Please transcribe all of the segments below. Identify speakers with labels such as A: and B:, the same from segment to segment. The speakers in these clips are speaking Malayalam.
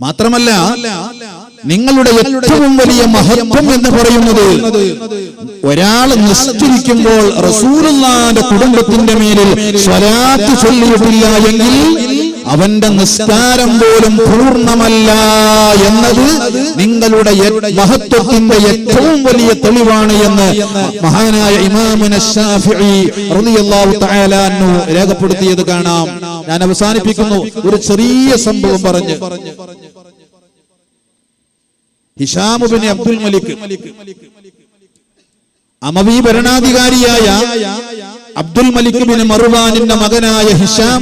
A: മാത്രമല്ല നിങ്ങളുടെ ഏറ്റവും വലിയ മഹത്വം എന്ന് പറയുന്നത് ഒരാൾ നിസ്കരിക്കുമ്പോൾ റസൂലുള്ളാന്റെ കുടുംബത്തിന്റെ മേലിൽ സ്വലാത്ത് ചൊല്ലിയിട്ടില്ല എങ്കിൽ അവന്റെ നിസ്കാരം പോലും പൂർണമല്ല എന്നത് നിങ്ങളുടെ മഹത്വത്തിന്റെ ഏറ്റവും വലിയ തെളിവാണ് എന്ന് മഹാനായ ഇമാമുന രേഖപ്പെടുത്തിയത് കാണാം. ഞാൻ അവസാനിപ്പിക്കുന്നു. ഒരു ചെറിയ സംഭവം പറഞ്ഞ്. ഹിഷാമുബിന് അബ്ദുൽ മലിക് അമവി ഭരണാധികാരിയായ അബ്ദുൽ മലിക് ബിൻ മറുവാനിന്റെ മകനായ ഹിഷാം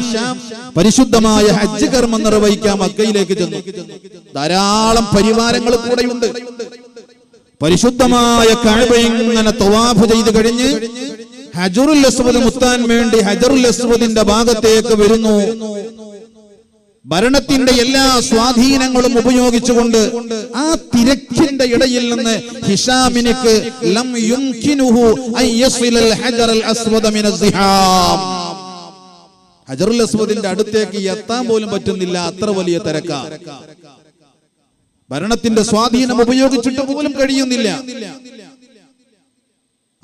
A: പരിശുദ്ധമായ ഹജ്ജ് കർമ്മം നിർവഹിക്കാൻ മക്കയിലേക്ക് ചെന്നു. ധാരാളം പരിവാരങ്ങൾ കൂടെയുണ്ട്. പരിശുദ്ധമായ കഴിവ് ഇങ്ങനെ തൊവാഫ് ചെയ്ത് കഴിഞ്ഞ് ഹജറുൽ അസ്വദ് മുത്താൻ വേണ്ടി ഹജറുൽ അസ്വദിന്റെ ഭാഗത്തേക്ക് വരുന്നു. ഭരണത്തിന്റെ എല്ലാ സ്വാധീനങ്ങളും ഉപയോഗിച്ചുകൊണ്ട് ആ തിരക്കിന്റെ ഇടയിൽ നിന്ന് ഹിഷാമിനിക്ക് ലം യുംകിനുഹു അൻ യസ്വിലൽ ഹജറൽ അസ്വദ മിനസ് സിഹാം. ഹജറുൽ അസ്വദിന്റെ അടുത്തേക്ക് എത്താൻ പോലും പറ്റുന്നില്ല. അത്ര വലിയ തിരക്ക. ഭരണത്തിന്റെ സ്വാധീനം ഉപയോഗിച്ചിട്ട് പോലും കഴിയുന്നില്ല.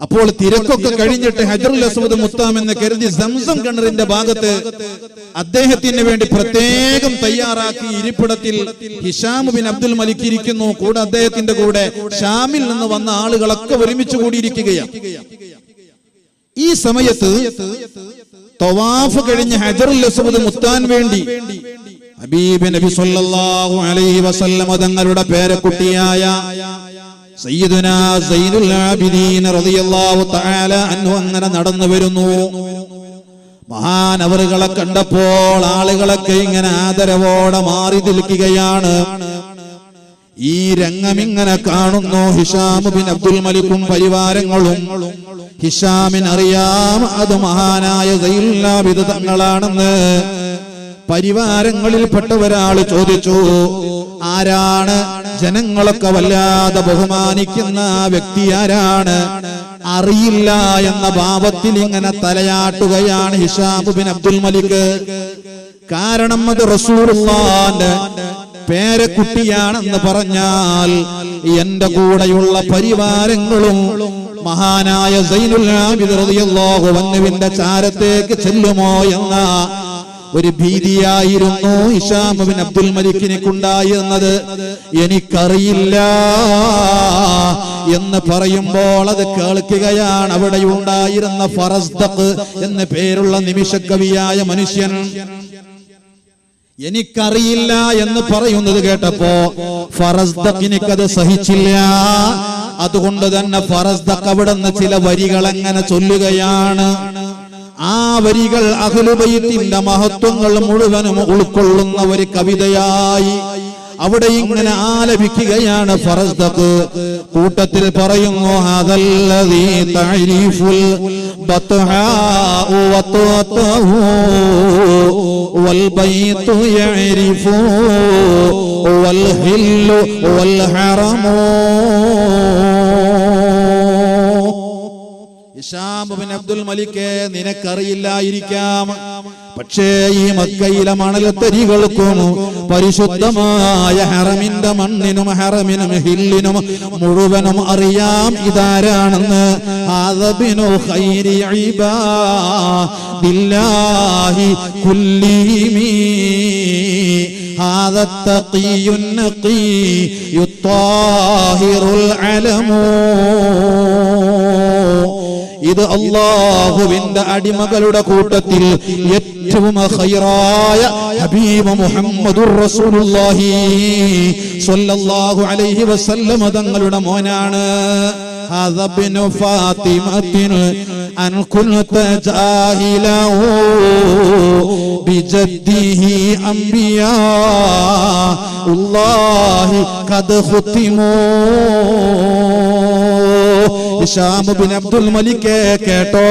A: അപ്പോൾ തിരക്കൊക്കെ കഴിഞ്ഞിട്ട് ഹജറുൽ അസ്വദ് മുത്താമെന്ന് കരുതി സംസം കിണറിന്റെ ഭാഗത്ത് അദ്ദേഹത്തിന് വേണ്ടി പ്രത്യേകം തയ്യാറാക്കി ഇരിപ്പിടത്തിൽ ഹിഷാം ബിൻ അബ്ദുൽ മലിക് ഇരിക്കുന്നു. കൂടെ അദ്ദേഹത്തിന്റെ കൂടെ ഷാമിൽ നിന്ന് വന്ന ആളുകളൊക്കെ ഒരുമിച്ച് കൂടിയിരിക്കുകയാണ്. ഈ സമയത്ത് തവാഫ് കഴിഞ്ഞ് ഹജറുൽ അസ്വദ് മുത്താൻ വേണ്ടി ഹബീബ് നബി സല്ലല്ലാഹു അലൈഹി വസല്ലം തങ്ങളുടെ പേരക്കുട്ടിയായ സയ്യിദുന സൈനുൽ ആബിദീൻ റളിയല്ലാഹു തആല അൻഹു അങ്ങനെ നടന്നു വരുന്നു. മഹാനവറുകളെ കണ്ടപ്പോൾ ആളുകളൊക്കെ ഇങ്ങനെ ആദരവോടെ മാറി നിൽക്കുകയാണ്. ഈ രംഗം ഇങ്ങനെ കാണുന്നു ഹിഷാമുബിൻ ബിൻ അബ്ദുൽ മലിക്കും പരിവാരങ്ങളും. ഹിഷാമിൻ അറിയാം അത് മഹാനായ സൈലാബിദ് തങ്ങളാണെന്ന്. പരിവാരങ്ങളിൽപ്പെട്ട ഒരാൾ ചോദിച്ചു ആരാണ്? ജനങ്ങളൊക്കെ വല്ലാതെ ബഹുമാനിക്കുന്ന വ്യക്തി ആരാണ്? അറിയില്ല എന്ന ഭാവത്തിൽ ഇങ്ങനെ തലയാട്ടുകയാണ് ഹിഷാം ബിൻ അബ്ദുൽ മലിക്. കാരണം അത് റസൂലുള്ളാന്റെ പേരക്കുട്ടിയാണെന്ന് പറഞ്ഞാൽ എന്റെ കൂടെയുള്ള പരിവാരങ്ങളും മഹാനായ സൈനുല്ലാഹുവിന്റെ ചാരത്തേക്ക് ചെല്ലുമോ എന്ന ഒരു ഭീതിയായിരുന്നു ഇഷാമുബിൻ ബിൻ അബ്ദുൽ മലിക്കിനെക്കുണ്ടായിരുന്നത്. എനിക്കറിയില്ല എന്ന് പറയുമ്പോൾ അത് കേൾക്കുകയാണ്. അവിടെ ഉണ്ടായിരുന്ന ഫറസ്ദഖ് എന്ന പേരുള്ള നിമിഷക്കവിയായ മനുഷ്യൻ എനിക്കറിയില്ല എന്ന് പറയുന്നത് കേട്ടപ്പോ ഫറസ്ദക്കിനിക്കത് സഹിച്ചില്ല. അതുകൊണ്ട് തന്നെ ഫറസ്ദക്ക് അവിടെ നിന്ന് ചില വരികൾ എങ്ങനെ ചൊല്ലുകയാണ്? ആ വരികൾ അഖിലുബൈത്തിന്റെ മഹത്വങ്ങൾ മുഴുവനും ഉൾക്കൊള്ളുന്ന ഒരു കവിതയായി അവിടെ ഇങ്ങനെ ആലപിക്കുകയാണ് ഫറസ്ദക്ക് കൂട്ടത്തിൽ പറയുന്നു അതല്ലതീ തഅരീഫുൽ ബത്ഹാഉ വത്വതഹു والبيت يعرف والهل والحرم ഇഷാം ബിൻ അബ്ദുൽ മലിക്ക് നിനക്കറിയില്ലായിരിക്കാം പക്ഷേ ഈ മക്കയിലെ മണലത്തരികൾക്കും പരിശുദ്ധമായ ഹറമിന്റെ മണ്ണിനും ഹറമിനും ഹില്ലിനും മുഴുവനും അറിയാം ഇതാരാണെന്ന് ആദബിനു ഖൈരി ഇബാദില്ലാഹി കുല്ലീമി هذا التقي النقي الطاهر العلم ഇത് അള്ളാഹുവിന്റെ അടിമകളുടെ കൂട്ടത്തിൽ ഏറ്റവും ഹൈറായ ഹബീബ് മുഹമ്മദുർ റസൂലുള്ളാഹി സ്വല്ലല്ലാഹു അലൈഹി തങ്ങളുടെ മോനാണ്. ഹദബിനു ഫാത്തിമത്തിൻ അൻ കുൻത അംബിയാ ഖദ് ഖുതിമൂ ഇഷാമുബിൻ അബ്ദുൽ മലിക്കെ കേട്ടോ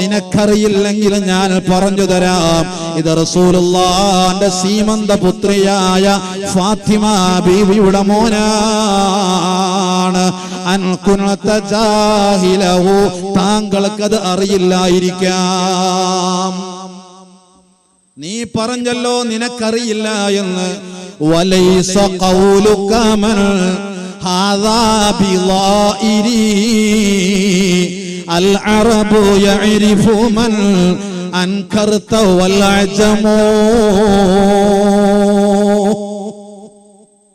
A: നിനക്കറിയില്ലെങ്കിൽ ഞാൻ പറഞ്ഞു തരാം. ഇത് റസൂലുള്ളാന്റെ സീമന്ത പുത്രിയായ ഫാത്തിമ ബീവിയുടെ മോനാണ്. താങ്കൾക്കത് അറിയില്ലായിരിക്കാം. നീ പറഞ്ഞല്ലോ നിനക്കറിയില്ല എന്ന്. വലൈസ കൗലുക്കാമൻ അൽ അറബു യഅരിഫു മൻ അൻകർത വൽ അജമോ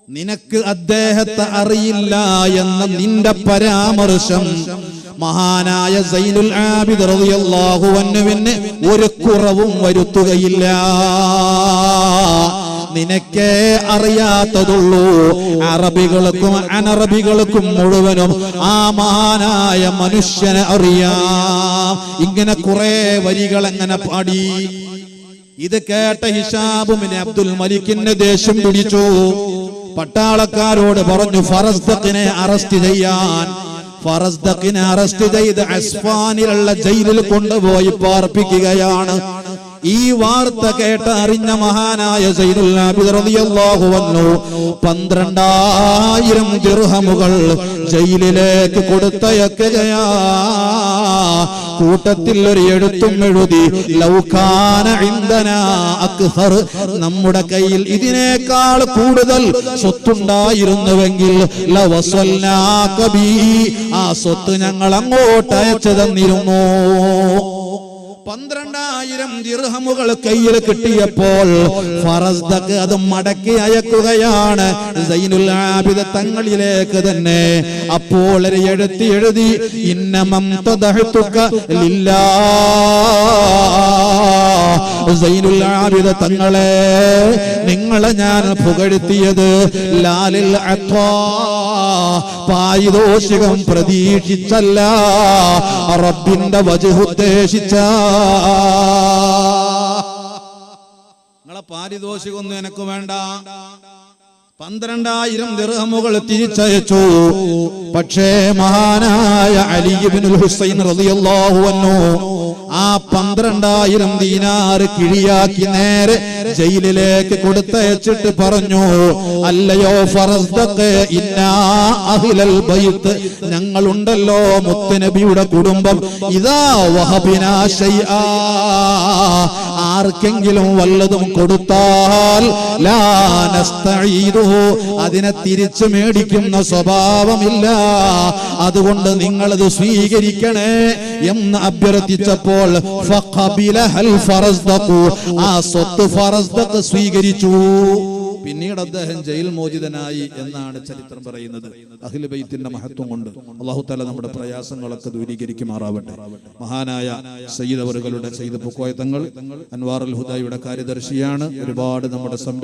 A: നിനക്ക് അദ്ദേഹത്തെ അറിയില്ല എന്ന നിന്റെ പരാമർശം. മഹാനായ സൈനുൽ ആബിദ് റളിയല്ലാഹു അൻഹുവിന് ഒരു കുറവും വരുത്തുകയില്ല. നിനക്കേ അറിയാത്തതുള്ളൂ. അറബികൾക്കും അനറബികൾക്കും മുഴുവനും ആ മഹാനായ മനുഷ്യനെ അറിയാം. ഇങ്ങനെ കുറെ വരികൾ എങ്ങനെ പാടി? ഇത് കേട്ട ഹിഷാബും അബ്ദുൽ മലിക്കിന്റെ ദേഷ്യം പിടിച്ചു. പട്ടാളക്കാരോട് പറഞ്ഞു ഫറസ്തത്തിനെ അറസ്റ്റ് ചെയ്യാൻ. ഫറസ്തക്കിനെ അറസ്റ്റ് ചെയ്ത് അസ്ഫാനിലുള്ള ജയിലിൽ കൊണ്ടുപോയി പാർപ്പിക്കുകയാണ്. ഈ വാർത്ത കേട്ട് അറിഞ്ഞ മഹാനായ പന്ത്രണ്ടായിരം ദിർഹമുകൾ ജയിലിലേക്ക് കൊടുത്തയക്കുകയാ. കൂട്ടത്തിൽ ഒരു എഴുത്തും എഴുതി ലൗകാന ഇന്ധന അക്ഹർ. നമ്മുടെ കയ്യിൽ ഇതിനേക്കാൾ കൂടുതൽ സ്വത്തുണ്ടായിരുന്നുവെങ്കിൽ ലവസ്വല്ലാ കബീ. ആ സ്വത്ത് ഞങ്ങൾ അങ്ങോട്ട് അയച്ചു തന്നിരുന്നു. പന്ത്രണ്ടായിരം ദിർഹമുകൾ കയ്യിൽ കിട്ടിയപ്പോൾ അത് മടക്കി അയക്കുകയാണ്. സൈനുൽ ആബിദ തങ്ങളിലേക്ക് തന്നെ അപ്പോൾ എഴുത്തി എഴുതി ഇന്നമം ലില്ലാ സൈനുൽ ആബിദ തങ്ങളെ നിങ്ങളെ ഞാൻ പുകഴ്ത്തിയത് ലാലിൽ അത്വാ. പ്രതീക്ഷിച്ചല്ല റബ്ബിന്റെ വജുദ്ദേശിച്ചാ നിങ്ങളെ പാരിതോഷികൊന്നും എനക്ക് വേണ്ട. പന്ത്രണ്ടായിരം ദിർഹമുകൾ തിരിച്ചയച്ചു. പക്ഷേ മഹാനായ അലിബിൻ ഹുസൈൻ റളിയല്ലാഹു അൻഹു ആ പന്ത്രണ്ടായിരം ദീനാറ് കിഴിയാക്കി നേരെ ജയിലിലേക്ക് കൊടുത്തയച്ചിട്ട് പറഞ്ഞു അല്ലയോ അഹ്ലൽ ഞങ്ങളുണ്ടല്ലോ മുത്തുനബിയുടെ കുടുംബം. ഇതാ വഹബിനാ ശൈആ. ആർക്കെങ്കിലും വല്ലതും കൊടുത്താൽ അതിനെ തിരിച്ചു മേടിക്കുന്ന സ്വഭാവമില്ല. അതുകൊണ്ട് നിങ്ങളത് സ്വീകരിക്കണേ. എന്ന് അഭ്യർത്ഥിച്ചപ്പോൾ ആ സ്വത്ത് സ്വീകരിച്ചു. പിന്നീട് അദ്ദേഹം ജയിൽ മോചിതനായി എന്നാണ് ചരിത്രം പറയുന്നത്. അഖില ബൈത്തിന്റെ മഹത്വം കൊണ്ട് അള്ളാഹു താല നമ്മുടെ പ്രയാസങ്ങളൊക്കെ ദൂരീകരിക്കുമാറാവട്ടെ. മഹാനായ സയ്യിദ് അവറുകളുടെ സയ്യിദ് പുക്കോയത്തങ്ങൾ അൻവാർ അൽ ഹുദായുടെ കാര്യദർശിയാണ്. ഒരുപാട് നമ്മുടെ